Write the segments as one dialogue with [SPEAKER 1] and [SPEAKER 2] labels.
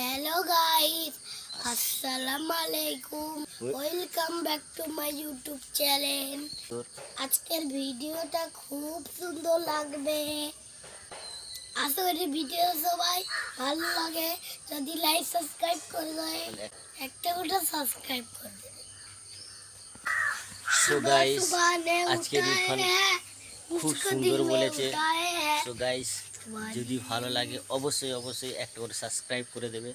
[SPEAKER 1] Hello guys আসসালামু আলাইকুম welcome back to my YouTube channel আজকের ভিডিওটা খুব সুন্দর লাগবে। আশা করি ভিডিও সবাই ভালো লাগে। যদি লাইক সাবস্ক্রাইব করে দেয় একটা ওটা সাবস্ক্রাইব করে দেয়
[SPEAKER 2] সো গাইস
[SPEAKER 1] আজকে
[SPEAKER 2] খুব সুন্দর বলেছে। সো গাইস
[SPEAKER 1] হ্যাঁ।
[SPEAKER 2] যদি ভালো লাগে অবশ্যই অবশ্যই একটা করে সাবস্ক্রাইব করে দেবে।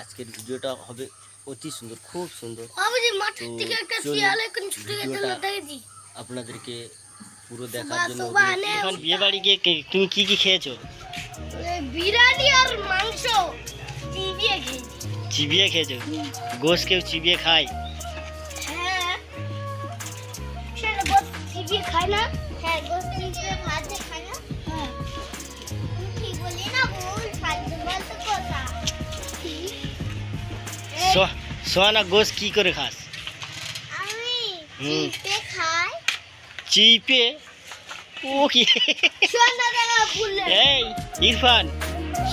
[SPEAKER 2] আজকের ভিডিওটা হবে অতি সুন্দর খুব সুন্দর। আপনাদেরকে পুরো দেখার জন্য
[SPEAKER 3] এখন বিয়ে বাড়ি গিয়ে তুমি কি কি খেয়েছো?
[SPEAKER 1] বিরিয়ানি আর মাংস। চিবিয়ে খেয়েছি।
[SPEAKER 3] চিবিয়ে খেয়েছো? গোশ কেউ চিবিয়ে খায়?
[SPEAKER 1] হ্যাঁ। চিবিয়ে খায় না। হ্যাঁ গোশ চিবিয়ে ভাজে
[SPEAKER 3] সোহানা গোস কি করে খাস?
[SPEAKER 1] চিপে
[SPEAKER 3] ও কি? এই ইরফান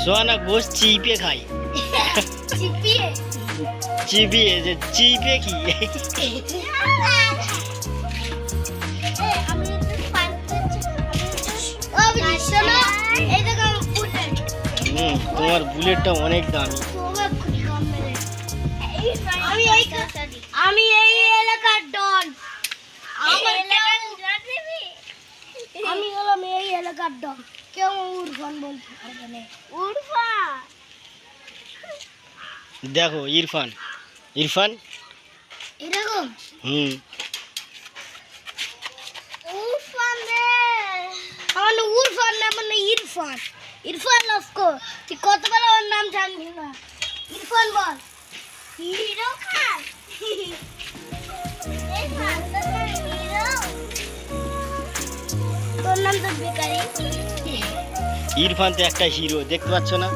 [SPEAKER 3] সোহানা গোস চিপে খায়
[SPEAKER 1] চিপিয়ে
[SPEAKER 3] যে চিপে কি? হুম তোমার বুলেটটা অনেক দামি।
[SPEAKER 1] আমি এই আমি এই এলাকার ডন। আমার আমি হলাম এই এলাকার ডন। কেউ উরফান বলতে পারবে না। উরফান?
[SPEAKER 3] দেখো ইরফান। ইরফান?
[SPEAKER 1] এরকম?
[SPEAKER 3] হুম।
[SPEAKER 1] উরফান রে। আমার উরফান না আমার না ইরফান। ইরফান লস্কো তুই কতবার ওর নাম জানবি না? ইরফান বল। হিরো খান তোর নাম তো বেকারি
[SPEAKER 3] ইরফান তো একটা হিরো দেখতে পাচ্ছ না।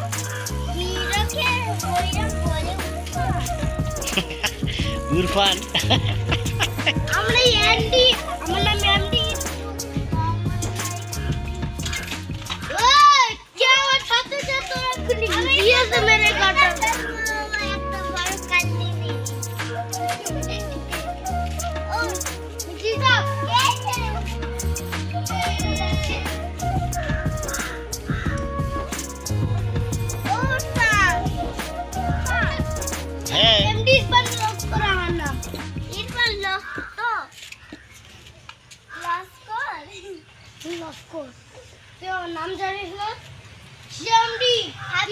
[SPEAKER 3] ইরফান
[SPEAKER 1] আমরা
[SPEAKER 3] হ্যাঁ
[SPEAKER 1] এমডি ইরফান লস্কর আমার নাম ইরফান লস্কর লস্কর লস্কর তুই আমার নাম জানিস না এমডি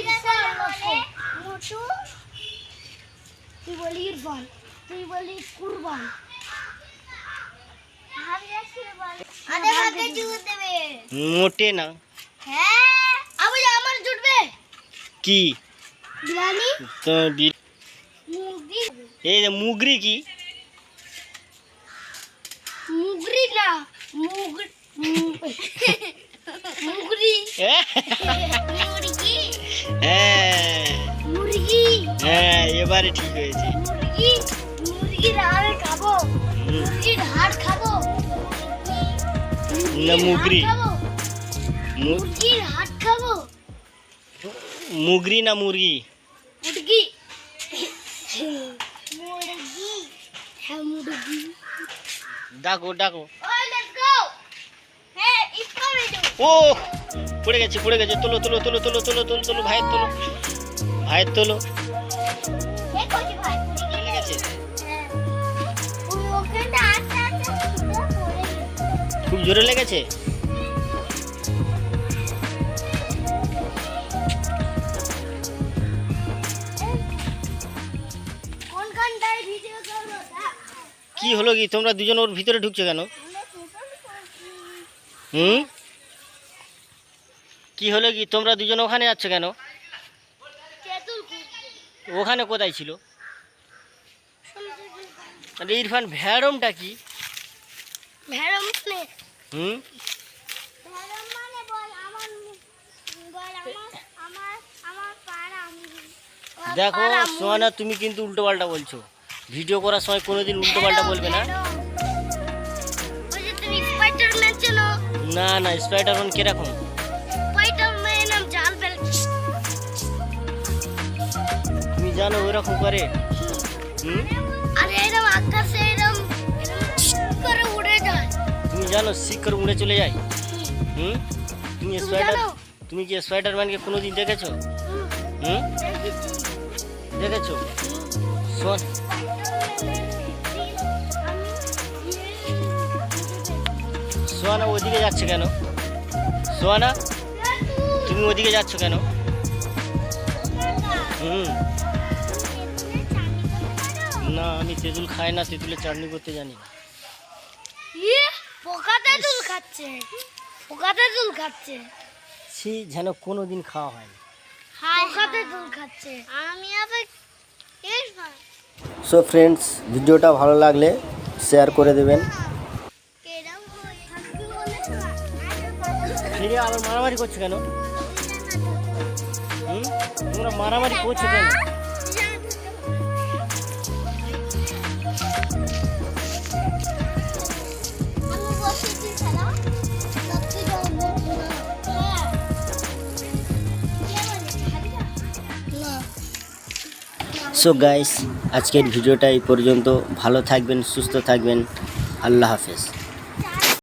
[SPEAKER 1] ইরফান লস্কর মোটু তুই বলি ইরফান তুই বলি কুরবান আরে ভাগে জুত দেবে
[SPEAKER 3] মোটে না
[SPEAKER 1] হ্যাঁ আবু আমার জুটবে
[SPEAKER 3] কি
[SPEAKER 1] বিরিয়ানি
[SPEAKER 3] তো বি-
[SPEAKER 1] মুরগি
[SPEAKER 3] এই যে মুগরি কি
[SPEAKER 1] মুগরি না মুগ মুগরি
[SPEAKER 3] হ্যাঁ
[SPEAKER 1] মুরগি
[SPEAKER 3] হ্যাঁ
[SPEAKER 1] মুরগি
[SPEAKER 3] হ্যাঁ এবারে ঠিক হয়েছে
[SPEAKER 1] মুরগি মুরগির হাড় খাব
[SPEAKER 3] হুম।
[SPEAKER 1] মুরগির হাড় খাব
[SPEAKER 3] না, মুগরি।
[SPEAKER 1] হাড় খাব
[SPEAKER 3] মু-
[SPEAKER 1] মুরগির হাড় খাব
[SPEAKER 3] মুগরি না মুরগি
[SPEAKER 1] মুরগি
[SPEAKER 3] ডাকো ডাকো। ও, পড়ে গেছে পড়ে গেছে। তোলো তোলো তোলো তোলো তোলো তোলো তোলো ভাইয়ের তোলো। ভাইয়ের তোলো।
[SPEAKER 1] হে কোচি ভাই
[SPEAKER 3] কি হলো কি? তোমরা দুজন ওর ভিতরে ঢুকছো কেন? হুম? কি হলো কি? তোমরা দুজন ওখানে যাচ্ছ কেন? ওখানে কোথায় ছিল? ইরফান, ভ্যারমটা কি? হুম? দেখো, সোহানা, তুমি কিন্তু উল্টো পাল্টা বলছো। ভিডিও করার সময় কোনোদিন উল্টো পাল্টা বলবে না।
[SPEAKER 1] তুমি
[SPEAKER 3] না না স্পাইডারম্যান কীরকম?
[SPEAKER 1] ফেল
[SPEAKER 3] জানো ওরকম করে তুমি জানো শিক করে? উড়ে চলে যায়? হুম? তুমি
[SPEAKER 1] তুমি
[SPEAKER 3] স্পাইডার তুমি কি স্পাইডারম্যানকে কোনোদিন দেখেছ?
[SPEAKER 1] হুম। দেখেছ?
[SPEAKER 3] শোন সোয়ানা ওদিকে যাচ্ছে কেন? সোয়ানা তুমি ওদিকে যাচ্ছ কেন? হুম। না আমি তেঁতুল খাই না তেঁতুলের চাটনি করতে জানি না।
[SPEAKER 1] পোকা তেঁতুল খাচ্ছে। পোকা তেঁতুল খাচ্ছে।
[SPEAKER 3] সে যেন কোনো দিন খাওয়া হয়নি
[SPEAKER 1] পোকা তেঁতুল খাচ্ছে। আমি আবার
[SPEAKER 3] সো ফ্রেন্ডস ভিডিওটা ভালো লাগলে শেয়ার করে দেবেন। আবার মারামারি করছ কেন? তোমরা মারামারি করছ কেন? সো গাইস আজকের ভিডিওটা এই পর্যন্ত। ভালো থাকবেন, সুস্থ থাকবেন। আল্লাহ হাফেজ।